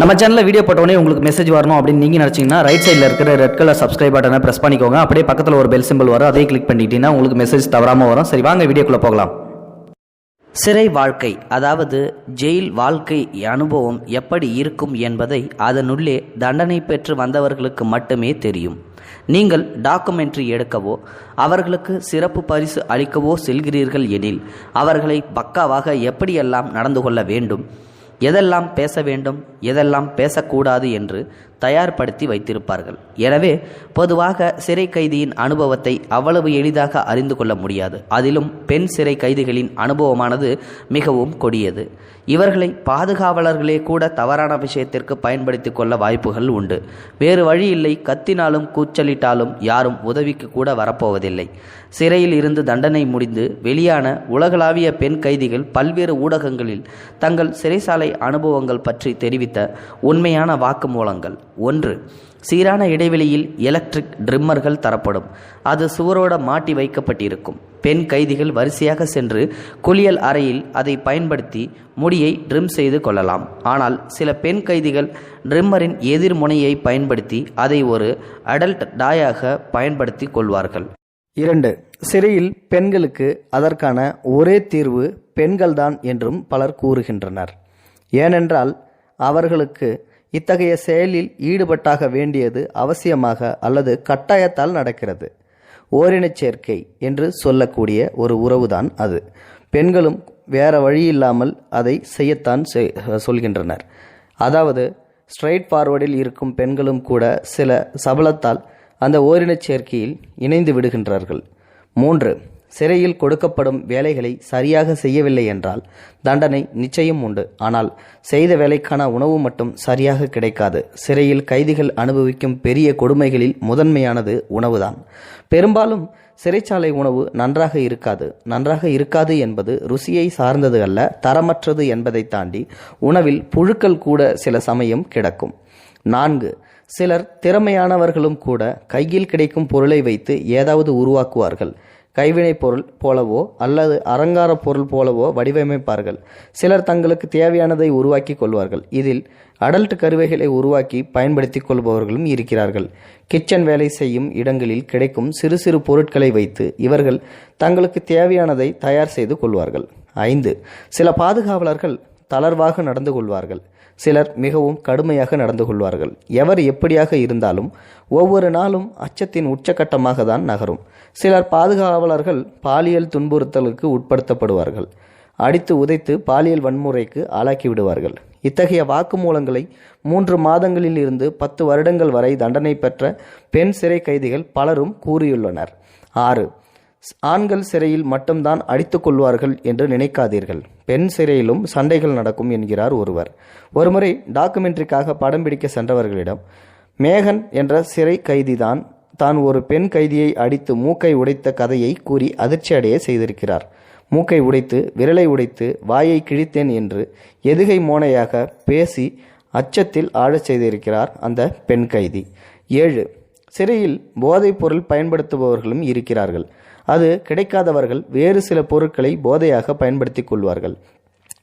நம்ம சேனலில் வீடியோ போட்டோடனே உங்களுக்கு மெசேஜ் வரணும் அப்படின்னு நீங்கள் நினச்சிங்கன்னா ரைட் சைடில் இருக்கிற ரெட் கலர் சப்ஸ்கிரைப் பட்டனை ப்ரெஸ் பண்ணிக்கோங்க. அப்படியே பக்கத்தில் ஒரு பெல் சிம்பிள் வரும். அதே கிளிக் பண்ணிட்டீங்கன்னா உங்களுக்கு மெசேஜ் தவறாமல் வரும். சரி வாங்க வீடியோக்குள்ளே போகலாம். சிறை வாழ்க்கை அதாவது ஜெயில் வாழ்க்கை அனுபவம் எப்படி இருக்கும் என்பதை அதனுள்ளே தண்டனை பெற்று வந்தவர்களுக்கு மட்டுமே தெரியும். நீங்கள் டாக்குமெண்ட்ரி எடுக்கவோ அவர்களுக்கு சிறப்பு பரிசு அளிக்கவோ செல்கிறீர்கள் எனில் அவர்களை பக்காவாக எப்படியெல்லாம் நடந்து கொள்ள வேண்டும் எதெல்லாம் பேச வேண்டும் எதெல்லாம் பேசக்கூடாது என்று தயார்படுத்தி வைத்திருப்பார்கள். எனவே பொதுவாக சிறை கைதியின் அனுபவத்தை அவ்வளவு எளிதாக அறிந்து கொள்ள முடியாது. அதிலும் பெண் சிறை கைதிகளின் அனுபவமானது மிகவும் கொடியது. இவர்களை பாதுகாவலர்களே கூட தவறான விஷயத்திற்கு பயன்படுத்தி கொள்ள வாய்ப்புகள் உண்டு. வேறு வழி இல்லை கத்தினாலும் கூச்சலிட்டாலும் யாரும் உதவிக்கு கூட வரப்போவதில்லை. சிறையில் இருந்து தண்டனை முடிந்து வெளியான உலகளாவிய பெண் கைதிகள் பல்வேறு ஊடகங்களில் தங்கள் சிறைசாலை அனுபவங்கள் பற்றி தெரிவித்த உண்மையான வாக்குமூலங்கள். ஒன்று சீரான இடைவெளியில் எலக்ட்ரிக் ட்ரிம்மர்கள் தரப்படும். அது சுவரோட மாட்டி வைக்கப்பட்டிருக்கும். பெண் கைதிகள் வரிசையாக சென்று குளியல் அறையில் அதை பயன்படுத்தி முடியை ட்ரிம் செய்து கொள்ளலாம். ஆனால் சில பெண் கைதிகள் ட்ரிம்மரின் எதிர்முனையை பயன்படுத்தி அதை ஒரு அடல்ட் டாயாக பயன்படுத்தி கொள்வார்கள். இரண்டு சிறையில் பெண்களுக்கு அதற்கான ஒரே தீர்வு பெண்கள்தான் என்றும் பலர் கூறுகின்றனர். ஏனென்றால் அவர்களுக்கு இத்தகைய செயலில் ஈடுபட்டாக வேண்டியது அவசியமாக அல்லது கட்டாயத்தால் நடக்கிறது. ஓரினச் சேர்க்கை என்று சொல்லக்கூடிய ஒரு உறவுதான் அது. பெண்களும் வேற வழி இல்லாமல் அதை செய்யத்தான் சொல்கின்றனர். அதாவது ஸ்ட்ரைட் ஃபார்வர்டில் இருக்கும் பெண்களும் கூட சில சபலத்தால் அந்த ஓரினச் சேர்க்கையில் இணைந்து விடுகின்றார்கள். மூன்று சிறையில் கொடுக்கப்படும் வேலைகளை சரியாக செய்யவில்லை என்றால் தண்டனை நிச்சயம் உண்டு. ஆனால் செய்த வேலைக்கான உணவு மட்டும் சரியாக கிடைக்காது. சிறையில் கைதிகள் அனுபவிக்கும் பெரிய கொடுமைகளில் முதன்மையானது உணவுதான். பெரும்பாலும் சிறைச்சாலை உணவு நன்றாக இருக்காது. நன்றாக இருக்காது என்பது ருசியை சார்ந்தது அல்ல தரமற்றது என்பதை தாண்டி உணவில் புழுக்கள் கூட சில சமயம் கிடக்கும். நான்கு சிலர் திறமையானவர்களும் கூட கையில் கிடைக்கும் பொருளை வைத்து ஏதாவது உருவாக்குவார்கள். கைவினைப் பொருள் போலவோ அல்லது அலங்கார பொருள் போலவோ வடிவமைப்பார்கள். சிலர் தங்களுக்கு தேவையானதை உருவாக்கி கொள்வார்கள். இதில் அடல்ட் கருவைகளை உருவாக்கி பயன்படுத்திக் கொள்பவர்களும் இருக்கிறார்கள். கிச்சன் வேலை செய்யும் இடங்களில் கிடைக்கும் சிறு சிறு பொருட்களை வைத்து இவர்கள் தங்களுக்கு தேவையானதை தயார் செய்து கொள்வார்கள். ஐந்து. சில பாதுகாவலர்கள் தளர்வாக நடந்து கொள்வார்கள். சிலர் மிகவும் கடுமையாக நடந்து கொள்வார்கள். எவர் எப்படியாக இருந்தாலும் ஒவ்வொரு நாளும் அச்சத்தின் உச்சக்கட்டமாக தான் நகரும். சிலர் பாதுகாவலர்கள் பாலியல் துன்புறுத்தலுக்கு உட்படுத்தப்படுவார்கள். அடித்து உதைத்து பாலியல் வன்முறைக்கு ஆளாக்கி விடுவார்கள். இத்தகைய வாக்குமூலங்களை மூன்று மாதங்களில் இருந்து பத்து வருடங்கள் வரை தண்டனை பெற்ற பெண் சிறை கைதிகள் பலரும் கூறியுள்ளனர். ஆறு. ஆண்கள் சிறையில் மட்டும்தான் அடித்துக் கொள்வார்கள் என்று நினைக்காதீர்கள். பெண் சிறையிலும் சண்டைகள் நடக்கும் என்கிறார் ஒருவர். ஒருமுறை டாக்குமெண்ட்ரிக்காக படம் பிடிக்க சென்றவர்களிடம் மேகன் என்ற சிறை கைதிதான் தான் ஒரு பெண் கைதியை அடித்து மூக்கை உடைத்த கதையை கூறி அதிர்ச்சியடைய செய்திருக்கிறார். மூக்கை உடைத்து விரலை உடைத்து வாயை கிழித்தேன் என்று எதுகை மோனையாக பேசி அச்சத்தில் ஆழச் செய்திருக்கிறார் அந்த பெண் கைதி. ஏழு சிறையில் போதைப் பொருள் பயன்படுத்துபவர்களும் இருக்கிறார்கள். அது கிடைக்காதவர்கள் வேறு சில பொருட்களை போதையாக பயன்படுத்திக் கொள்வார்கள்.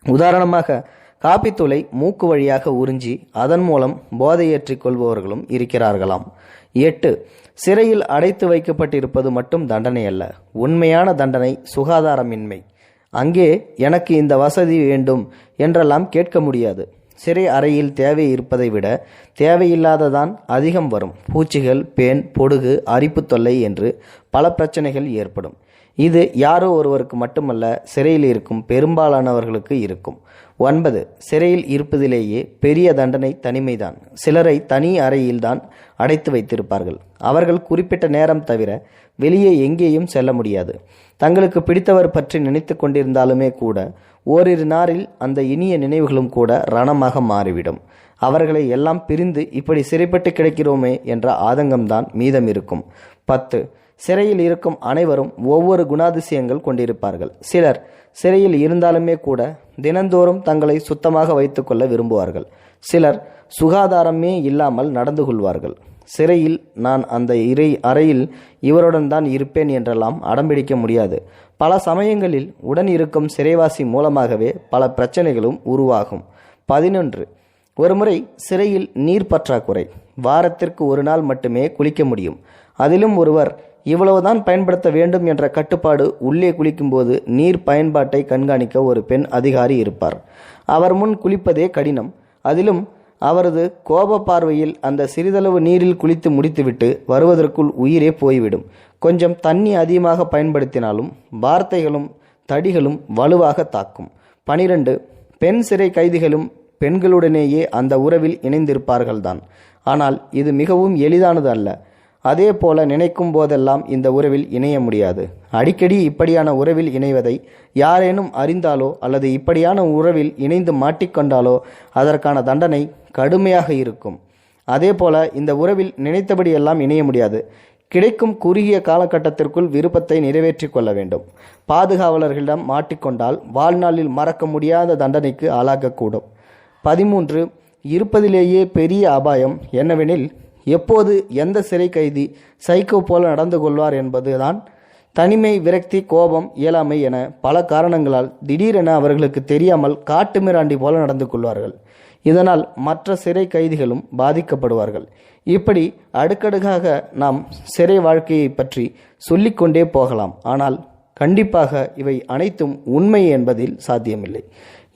உதாரணமாக காப்பித்தூளை மூக்கு வழியாக உறிஞ்சி அதன் மூலம் போதையேற்றிக் கொள்பவர்களும் இருக்கிறார்களாம். எட்டு சிறையில் அடைத்து வைக்கப்பட்டிருப்பது மட்டும் தண்டனை அல்ல. உண்மையான தண்டனை சுகாதாரமின்மை. அங்கே எனக்கு இந்த வசதி வேண்டும் என்றெல்லாம் கேட்க முடியாது. சிறை அறையில் தேவை இருப்பதை விட தேவையில்லாததான் அதிகம் வரும். பூச்சிகள் பேன் பொடுகு அரிப்பு தொல்லை என்று பல பிரச்சனைகள் ஏற்படும். இது யாரோ ஒருவருக்கு மட்டுமல்ல சிறையில் இருக்கும் பெரும்பாலானவர்களுக்கு இருக்கும். ஒன்பது சிறையில் இருப்பதிலேயே பெரிய தண்டனை தனிமைதான். சிலரை தனி அறையில்தான் அடைத்து வைத்திருப்பார்கள். அவர்கள் குறிப்பிட்ட நேரம் தவிர வெளியே எங்கேயும் செல்ல முடியாது. தங்களுக்கு பிடித்தவர் பற்றி நினைத்து கொண்டிருந்தாலுமே கூட ஓரிரு நாளில் அந்த இனிய நினைவுகளும் கூட ரணமாக மாறிவிடும். அவர்களை எல்லாம் பிரிந்து இப்படி சிறைப்பட்டு கிடைக்கிறோமே என்ற ஆதங்கம்தான் மீதம் இருக்கும். பத்து சிறையில் இருக்கும் அனைவரும் ஒவ்வொரு குணாதிசயங்கள் கொண்டிருப்பார்கள். சிலர் சிறையில் இருந்தாலுமே கூட தினந்தோறும் தங்களை சுத்தமாக வைத்துக்கொள்ள விரும்புவார்கள். சிலர் சுகாதாரமே இல்லாமல் நடந்து கொள்வார்கள். சிறையில் நான் அந்த இறை அறையில் இவருடன் தான் இருப்பேன் என்றெல்லாம் அடம்பிடிக்க முடியாது. பல சமயங்களில் உடன் இருக்கும் சிறைவாசி மூலமாகவே பல பிரச்சனைகளும் உருவாகும். பதினொன்று. ஒருமுறை சிறையில் நீர் பற்றாக்குறை. வாரத்திற்கு ஒரு நாள் மட்டுமே குளிக்க முடியும். அதிலும் ஒருவர் இவ்வளவுதான் பயன்படுத்த வேண்டும் என்ற கட்டுப்பாடு உள்ளே குளிக்கும்போது நீர் பயன்பாட்டை கண்காணிக்க ஒரு பெண் அதிகாரி இருப்பார். அவர் முன் குளிப்பதே கடினம். அதிலும் அவரது கோப பார்வையில் அந்த சிறிதளவு நீரில் குளித்து முடித்துவிட்டு வருவதற்குள் உயிரே போய்விடும். கொஞ்சம் தண்ணி அதிகமாக பயன்படுத்தினாலும் வார்த்தைகளும் தடிகளும் வலுவாக தாக்கும். பனிரெண்டு பெண் சிறை கைதிகளும் பெண்களுடனேயே அந்த உறவில் இணைந்திருப்பார்கள்தான். ஆனால் இது மிகவும் எளிதானது அல்ல. அதே போல நினைக்கும் போதெல்லாம் இந்த உறவில் இணைய முடியாது. அடிக்கடி இப்படியான உறவில் இணைவதை யாரேனும் அறிந்தாலோ அல்லது இப்படியான உறவில் இணைந்து மாட்டிக்கொண்டாலோ அதற்கான தண்டனை கடுமையாக இருக்கும். அதே போல இந்த உறவில் நினைத்தபடியெல்லாம் இணைய முடியாது. கிடைக்கும் குறுகிய காலகட்டத்திற்குள் விருப்பத்தை நிறைவேற்றிக் கொள்ள வேண்டும். பாதுகாவலர்களிடம் மாட்டிக்கொண்டால் வாழ்நாளில் மறக்க முடியாத தண்டனைக்கு ஆளாகக்கூடும். பதிமூன்று இருப்பதிலேயே பெரிய அபாயம் என்னவெனில் எப்போது எந்த சிறை கைதி சைக்கோ போல நடந்து கொள்வார் என்பதுதான் தனிமை விரக்தி கோபம் இயலாமை என பல காரணங்களால் திடீரென அவர்களுக்கு தெரியாமல் காட்டுமிராண்டி போல நடந்து கொள்வார்கள். இதனால் மற்ற சிறை கைதிகளும் பாதிக்கப்படுவார்கள். இப்படி அடுக்கடுக்காக நாம் சிறை வாழ்க்கையை பற்றி சொல்லிக்கொண்டே போகலாம். ஆனால் கண்டிப்பாக இவை அனைத்தும் உண்மை என்பதில் சாத்தியமில்லை.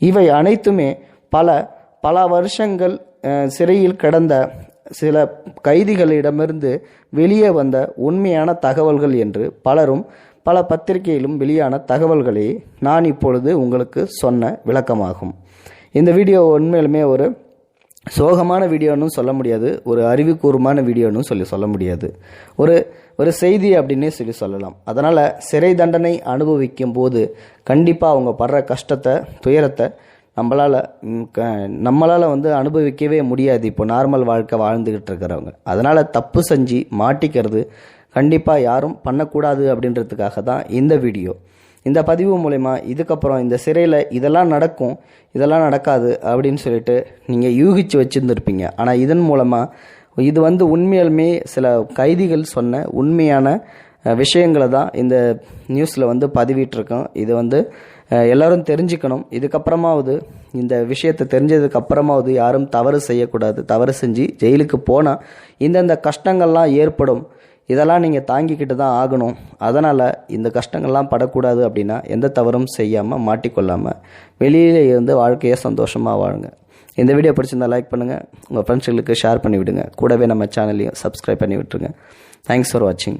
இவை அனைத்துமே பல பல வருஷங்கள் சிறையில் கடந்த சில கைதிகளிடமிருந்து வெளியே வந்த உண்மையான தகவல்கள் என்று பலரும் பல பத்திரிகையிலும் வெளியான தகவல்களே நான் இப்பொழுது உங்களுக்கு சொன்ன விளக்கமாகும். இந்த வீடியோ உண்மையிலுமே ஒரு சோகமான வீடியோன்னு சொல்ல முடியாது ஒரு அறிவுக்கூர்மான வீடியோன்னு சொல்லி சொல்ல முடியாது. ஒரு ஒரு செய்தி அப்படின்னே சொல்லி சொல்லலாம். அதனால் சிறை தண்டனை அனுபவிக்கும் போது கண்டிப்பாக அவங்க படுற கஷ்டத்தை துயரத்தை நம்மளால் க நம்மளால் வந்து அனுபவிக்கவே முடியாது இப்போ நார்மல் வாழ்க்கை வாழ்ந்துக்கிட்டு இருக்கிறவங்க. அதனால் தப்பு செஞ்சு மாட்டிக்கிறது கண்டிப்பாக யாரும் பண்ணக்கூடாது அப்படின்றதுக்காக தான் இந்த வீடியோ. இந்த பதிவு மூலயமா இதுக்கப்புறம் இந்த சிறையில் இதெல்லாம் நடக்கும் இதெல்லாம் நடக்காது அப்படின்னு சொல்லிட்டு நீங்கள் யூகிச்சு வச்சுருந்துருப்பீங்க. ஆனால் இதன் மூலமாக இது வந்து உண்மையாலுமே சில கைதிகள் சொன்ன உண்மையான விஷயங்களை தான் இந்த நியூஸில் வந்து பதிவிட்டிருக்கோம். இது வந்து எல்லோரும் தெரிஞ்சுக்கணும். இதுக்கப்புறமாவது இந்த விஷயத்தை தெரிஞ்சதுக்கு அப்புறமாவது யாரும் தவறு செய்யக்கூடாது. தவறு செஞ்சு ஜெயிலுக்கு போனால் இந்தந்த கஷ்டங்கள்லாம் ஏற்படும். இதெல்லாம் நீங்கள் தாங்கிக்கிட்டு தான் ஆகணும். அதனால் இந்த கஷ்டங்கள்லாம் படக்கூடாது அப்படின்னா எந்த தவறும் செய்யாமல் மாட்டிக்கொள்ளாமல் வெளியில் இருந்து வாழ்க்கையை சந்தோஷமாக வாழுங்க. இந்த வீடியோ பிடிச்சிருந்தா லைக் பண்ணுங்கள் உங்கள் ஃப்ரெண்ட்ஸுகளுக்கு ஷேர் பண்ணி விடுங்க கூடவே நம்ம சேனலையும் சப்ஸ்கிரைப் பண்ணி விட்டுருங்க. தேங்க்ஸ் ஃபார் வாட்சிங்